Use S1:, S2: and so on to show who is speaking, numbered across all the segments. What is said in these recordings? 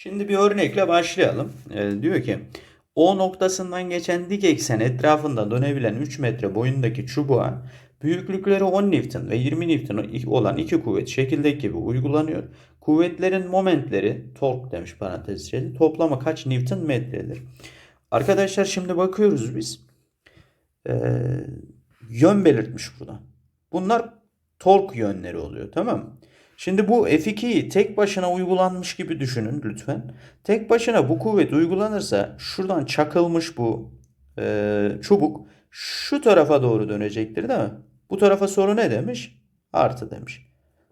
S1: Şimdi bir örnekle başlayalım. Ee, diyor ki O noktasından geçen dik eksen etrafında dönebilen 3 metre boyundaki çubuğa büyüklükleri 10 Newton ve 20 Newton olan iki kuvvet şekildeki gibi uygulanıyor. Kuvvetlerin momentleri tork demiş parantez içinde toplamı kaç Newton metredir? Arkadaşlar şimdi bakıyoruz biz. Ee, yön belirtmiş burada. Bunlar tork yönleri oluyor tamam mı? Şimdi bu F2'yi tek başına uygulanmış gibi düşünün lütfen. Tek başına bu kuvvet uygulanırsa şuradan çakılmış bu e, çubuk şu tarafa doğru dönecektir değil mi? Bu tarafa soru ne demiş? Artı demiş.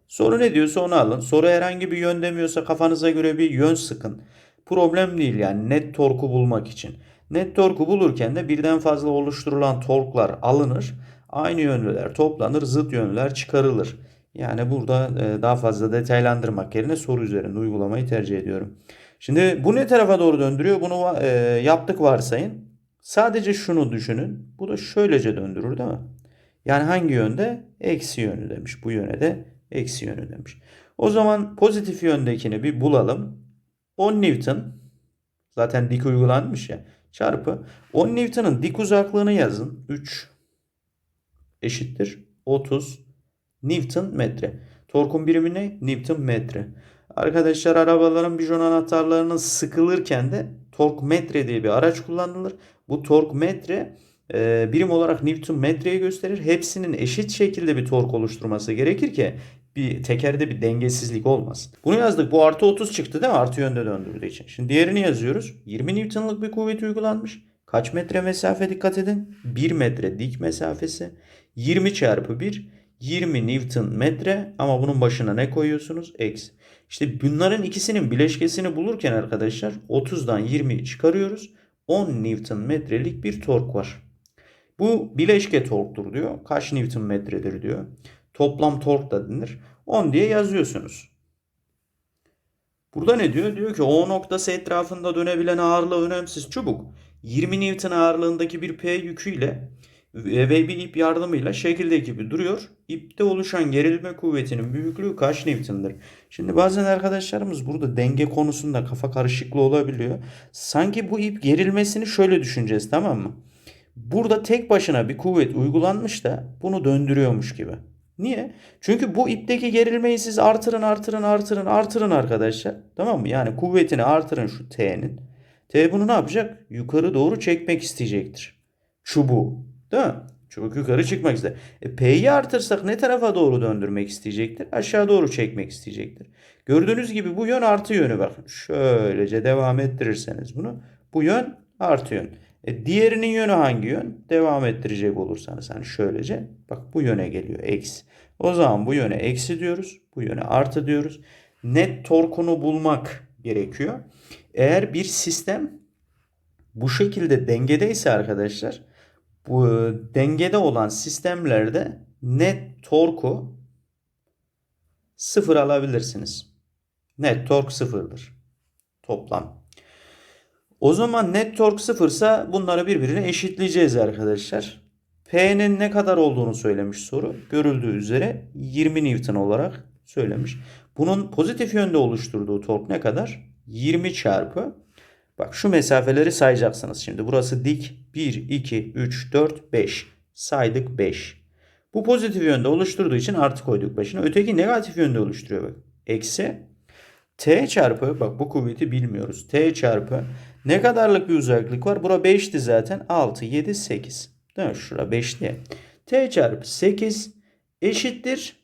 S1: Soru ne diyorsa onu alın. Soru herhangi bir yön demiyorsa kafanıza göre bir yön sıkın. Problem değil yani net torku bulmak için. Net torku bulurken de birden fazla oluşturulan torklar alınır. Aynı yönlüler toplanır, zıt yönlüler çıkarılır. Yani burada e, daha fazla detaylandırmak yerine soru üzerinde uygulamayı tercih ediyorum. Şimdi bu ne tarafa doğru döndürüyor? Bunu e, yaptık varsayın. Sadece şunu düşünün. Bu da şöylece döndürür değil mi? Yani hangi yönde? Eksi yönü demiş. Bu yöne de eksi yönü demiş. O zaman pozitif yöndekini bir bulalım. 10 Newton zaten dik uygulanmış ya çarpı 10 Newton'ın dik uzaklığını yazın. 3 eşittir 30 Newton metre. Torkun birimi ne? Newton metre. Arkadaşlar arabaların bijon anahtarlarının sıkılırken de tork metre diye bir araç kullanılır. Bu tork metre e, birim olarak Newton metreyi gösterir. Hepsinin eşit şekilde bir tork oluşturması gerekir ki bir tekerde bir dengesizlik olmasın. Bunu yazdık. Bu artı 30 çıktı değil mi? Artı yönde döndürdüğü için. Şimdi diğerini yazıyoruz. 20 Newton'lık bir kuvvet uygulanmış. Kaç metre mesafe dikkat edin. 1 metre dik mesafesi. 20 çarpı 1 20 Newton metre ama bunun başına ne koyuyorsunuz? Eksi. İşte bunların ikisinin bileşkesini bulurken arkadaşlar 30'dan 20'yi çıkarıyoruz. 10 Newton metrelik bir tork var. Bu bileşke torktur diyor. Kaç Newton metredir diyor. Toplam tork da denir. 10 diye yazıyorsunuz. Burada ne diyor? Diyor ki O noktası etrafında dönebilen ağırlığı önemsiz çubuk 20 Newton ağırlığındaki bir P yüküyle ve bir ip yardımıyla şekildeki gibi duruyor. İpte oluşan gerilme kuvvetinin büyüklüğü kaç Newton'dır? Şimdi bazen arkadaşlarımız burada denge konusunda kafa karışıklığı olabiliyor. Sanki bu ip gerilmesini şöyle düşüneceğiz tamam mı? Burada tek başına bir kuvvet uygulanmış da bunu döndürüyormuş gibi. Niye? Çünkü bu ipteki gerilmeyi siz artırın artırın artırın artırın arkadaşlar. Tamam mı? Yani kuvvetini artırın şu T'nin. T bunu ne yapacak? Yukarı doğru çekmek isteyecektir. Çubuğu. Değil mi? Çubuk yukarı çıkmak ister. E, P'yi artırsak ne tarafa doğru döndürmek isteyecektir? Aşağı doğru çekmek isteyecektir. Gördüğünüz gibi bu yön artı yönü bakın. Şöylece devam ettirirseniz bunu. Bu yön artı yön. E, diğerinin yönü hangi yön? Devam ettirecek olursanız hani şöylece bak bu yöne geliyor eksi. O zaman bu yöne eksi diyoruz. Bu yöne artı diyoruz. Net torkunu bulmak gerekiyor. Eğer bir sistem bu şekilde dengedeyse arkadaşlar bu dengede olan sistemlerde net torku sıfır alabilirsiniz. Net tork sıfırdır. Toplam. O zaman net tork sıfırsa bunları birbirine eşitleyeceğiz arkadaşlar. P'nin ne kadar olduğunu söylemiş soru. Görüldüğü üzere 20 Newton olarak söylemiş. Bunun pozitif yönde oluşturduğu tork ne kadar? 20 çarpı. Bak şu mesafeleri sayacaksınız şimdi. Burası dik. 1, 2, 3, 4, 5. Saydık 5. Bu pozitif yönde oluşturduğu için artı koyduk başına. Öteki negatif yönde oluşturuyor bak. Eksi. T çarpı bak bu kuvveti bilmiyoruz. T çarpı ne kadarlık bir uzaklık var? Bura 5'ti zaten. 6, 7, 8. Değil mi? Şura 5 diye. T çarpı 8 eşittir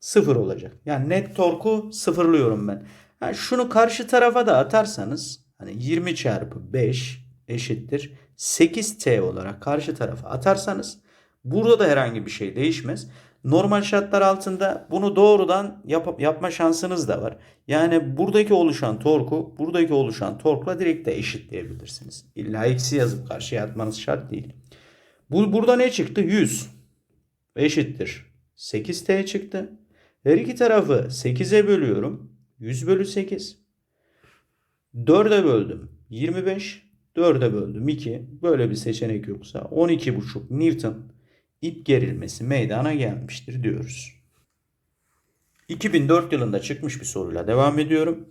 S1: 0 olacak. Yani net torku sıfırlıyorum ben. Ha, şunu karşı tarafa da atarsanız hani 20 çarpı 5 eşittir 8T olarak karşı tarafa atarsanız burada da herhangi bir şey değişmez. Normal şartlar altında bunu doğrudan yap yapma şansınız da var. Yani buradaki oluşan torku buradaki oluşan torkla direkt de eşitleyebilirsiniz. İlla eksi yazıp karşıya atmanız şart değil. Bu burada ne çıktı? 100 eşittir. 8T çıktı. Her iki tarafı 8'e bölüyorum. 100 bölü 8. 4'e böldüm. 25. 4'e böldüm 2. Böyle bir seçenek yoksa 12,5 Newton ip gerilmesi meydana gelmiştir diyoruz. 2004 yılında çıkmış bir soruyla devam ediyorum.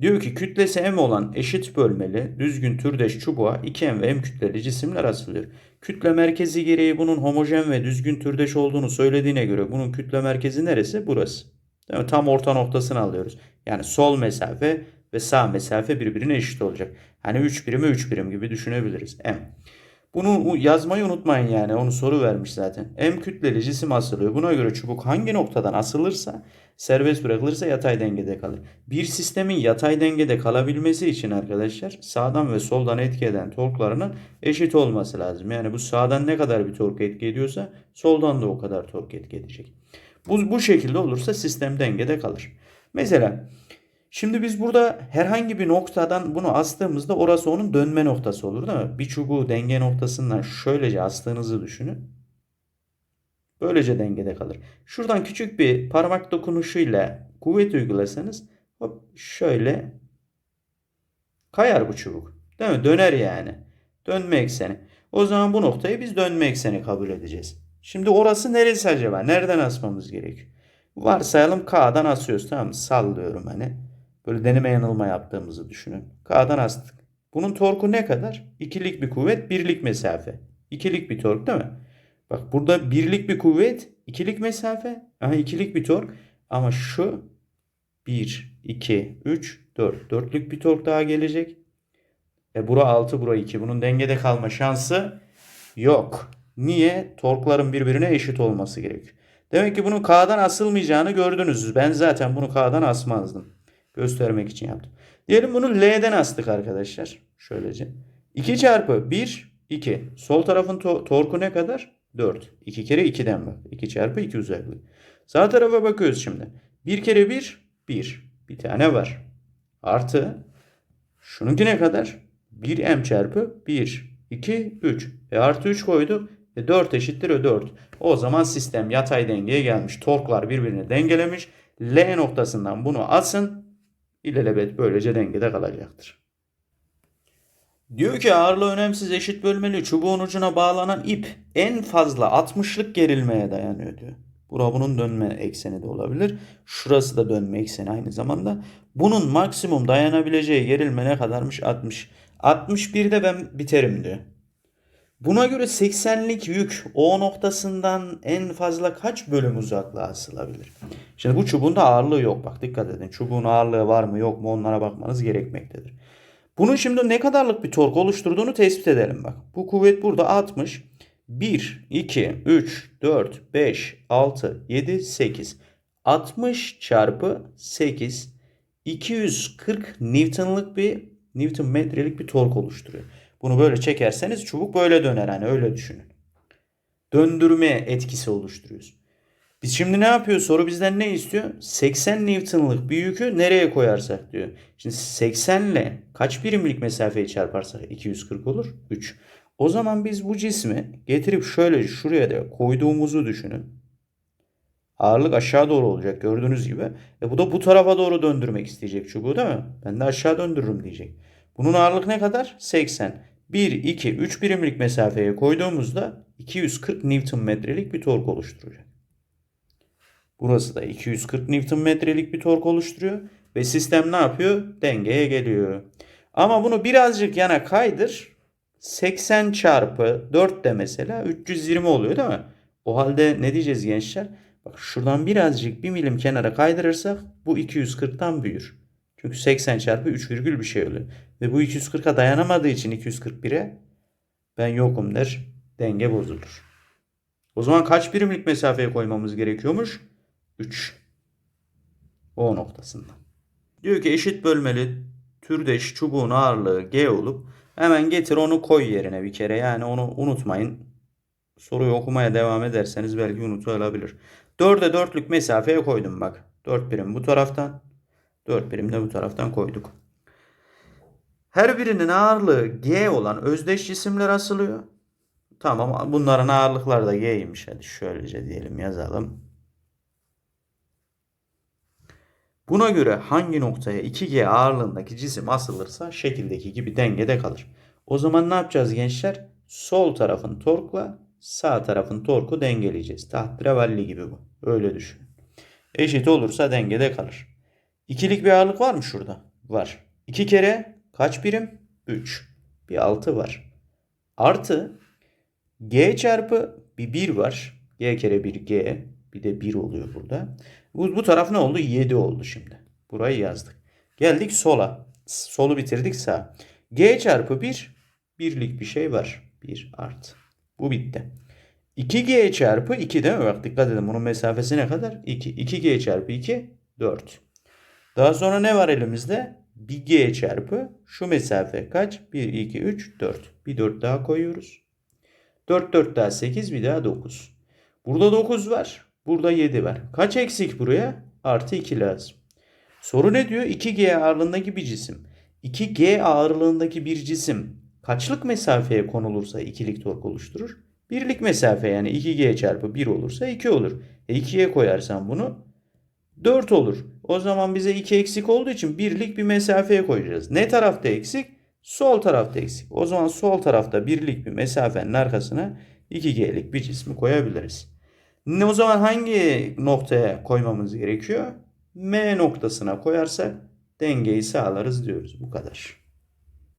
S1: Diyor ki kütlesi m olan eşit bölmeli düzgün türdeş çubuğa 2m ve m kütleli cisimler asılıyor. Kütle merkezi gereği bunun homojen ve düzgün türdeş olduğunu söylediğine göre bunun kütle merkezi neresi? Burası. Değil mi? Tam orta noktasını alıyoruz. Yani sol mesafe ve sağ mesafe birbirine eşit olacak. Hani 3 birimi 3 birim gibi düşünebiliriz. M. Bunu yazmayı unutmayın yani. Onu soru vermiş zaten. M kütleli cisim asılıyor. Buna göre çubuk hangi noktadan asılırsa serbest bırakılırsa yatay dengede kalır. Bir sistemin yatay dengede kalabilmesi için arkadaşlar sağdan ve soldan etki eden torklarının eşit olması lazım. Yani bu sağdan ne kadar bir tork etki ediyorsa soldan da o kadar tork etki edecek. Bu, bu şekilde olursa sistem dengede kalır. Mesela Şimdi biz burada herhangi bir noktadan bunu astığımızda orası onun dönme noktası olur değil mi? Bir çubuğu denge noktasından şöylece astığınızı düşünün. Böylece dengede kalır. Şuradan küçük bir parmak dokunuşuyla kuvvet uygulasanız hop şöyle kayar bu çubuk. Değil mi? Döner yani. Dönme ekseni. O zaman bu noktayı biz dönme ekseni kabul edeceğiz. Şimdi orası neresi acaba? Nereden asmamız gerekiyor? Varsayalım K'dan asıyoruz tamam mı? Sallıyorum hani. Böyle deneme yanılma yaptığımızı düşünün. K'dan astık. Bunun torku ne kadar? İkilik bir kuvvet, birlik mesafe. İkilik bir tork değil mi? Bak burada birlik bir kuvvet, ikilik mesafe. Aha ikilik bir tork. Ama şu 1, 2, 3, 4. Dörtlük bir tork daha gelecek. E bura 6, bura 2. Bunun dengede kalma şansı yok. Niye? Torkların birbirine eşit olması gerekiyor. Demek ki bunun K'dan asılmayacağını gördünüz. Ben zaten bunu K'dan asmazdım. Göstermek için yaptım. Diyelim bunu L'den astık arkadaşlar. Şöylece. 2 çarpı 1, 2. Sol tarafın to- torku ne kadar? 4. 2 kere 2'den bak. 2 çarpı 2 uzaklık. Sağ tarafa bakıyoruz şimdi. 1 kere 1, 1. Bir tane var. Artı. Şununki ne kadar? 1m çarpı 1, 2, 3. E artı 3 koyduk. E 4 eşittir e 4. O zaman sistem yatay dengeye gelmiş. Torklar birbirini dengelemiş. L noktasından bunu asın. İlelebet böylece dengede kalacaktır. Diyor ki ağırlığı önemsiz eşit bölmeli çubuğun ucuna bağlanan ip en fazla 60'lık gerilmeye dayanıyor diyor. Bura bunun dönme ekseni de olabilir. Şurası da dönme ekseni aynı zamanda. Bunun maksimum dayanabileceği gerilme ne kadarmış? 60. 61'de ben biterim diyor. Buna göre 80'lik yük O noktasından en fazla kaç bölüm uzaklığa asılabilir? Şimdi bu çubuğun da ağırlığı yok. Bak dikkat edin. Çubuğun ağırlığı var mı yok mu onlara bakmanız gerekmektedir. Bunun şimdi ne kadarlık bir tork oluşturduğunu tespit edelim bak. Bu kuvvet burada 60. 1, 2, 3, 4, 5, 6, 7, 8. 60 çarpı 8 240 Newton'lık bir Newton metrelik bir tork oluşturuyor. Bunu böyle çekerseniz çubuk böyle döner hani öyle düşünün. Döndürme etkisi oluşturuyoruz. Biz şimdi ne yapıyor? Soru bizden ne istiyor? 80 Newton'lık bir yükü nereye koyarsak diyor. Şimdi 80 ile kaç birimlik mesafeyi çarparsak 240 olur? 3. O zaman biz bu cismi getirip şöyle şuraya da koyduğumuzu düşünün. Ağırlık aşağı doğru olacak gördüğünüz gibi. E bu da bu tarafa doğru döndürmek isteyecek çubuğu değil mi? Ben de aşağı döndürürüm diyecek. Bunun ağırlık ne kadar? 80. 1, 2, 3 birimlik mesafeye koyduğumuzda 240 Newton bir tork oluşturacak. Burası da 240 Newton bir tork oluşturuyor. Ve sistem ne yapıyor? Dengeye geliyor. Ama bunu birazcık yana kaydır. 80 çarpı 4 de mesela 320 oluyor değil mi? O halde ne diyeceğiz gençler? Bak şuradan birazcık bir milim kenara kaydırırsak bu 240'tan büyür. Çünkü 80 çarpı 3 virgül bir şey oluyor. Ve bu 240'a dayanamadığı için 241'e ben yokum der. Denge bozulur. O zaman kaç birimlik mesafeye koymamız gerekiyormuş? 3. O noktasından. Diyor ki eşit bölmeli türdeş çubuğun ağırlığı G olup hemen getir onu koy yerine bir kere. Yani onu unutmayın. Soruyu okumaya devam ederseniz belki unutulabilir. 4'e 4'lük mesafeye koydum bak. 4 birim bu taraftan. 4 birim de bu taraftan koyduk. Her birinin ağırlığı G olan özdeş cisimler asılıyor. Tamam bunların ağırlıkları da G'ymiş. Hadi şöylece diyelim yazalım. Buna göre hangi noktaya 2G ağırlığındaki cisim asılırsa şekildeki gibi dengede kalır. O zaman ne yapacağız gençler? Sol tarafın torkla sağ tarafın torku dengeleyeceğiz. Tahterevalli gibi bu. Öyle düşün. Eşit olursa dengede kalır. İkilik bir ağırlık var mı şurada? var. 2 kere kaç birim? 3. Bir 6 var. Artı g çarpı bir 1 var. g kere 1 g. Bir de 1 oluyor burada. Bu, bu taraf ne oldu? 7 oldu şimdi. Burayı yazdık. Geldik sola. Solu bitirdik sağ. g çarpı 1 birlik bir şey var. 1 artı. Bu bitti. 2g çarpı 2 değil mi? Bak dikkat edin bunun mesafesi ne kadar? 2. 2g çarpı 2 4. Daha sonra ne var elimizde? Bir g çarpı şu mesafe kaç? 1, 2, 3, 4. Bir 4 daha koyuyoruz. 4, 4 daha 8, bir daha 9. Burada 9 var. Burada 7 var. Kaç eksik buraya? Artı 2 lazım. Soru ne diyor? 2G ağırlığındaki bir cisim. 2G ağırlığındaki bir cisim kaçlık mesafeye konulursa ikilik tork oluşturur? Birlik mesafe yani 2G çarpı 1 olursa 2 olur. E 2'ye koyarsan bunu 4 olur. O zaman bize 2 eksik olduğu için birlik bir mesafeye koyacağız. Ne tarafta eksik? Sol tarafta eksik. O zaman sol tarafta birlik bir mesafenin arkasına 2G'lik bir cismi koyabiliriz. O zaman hangi noktaya koymamız gerekiyor? M noktasına koyarsak dengeyi sağlarız diyoruz. Bu kadar.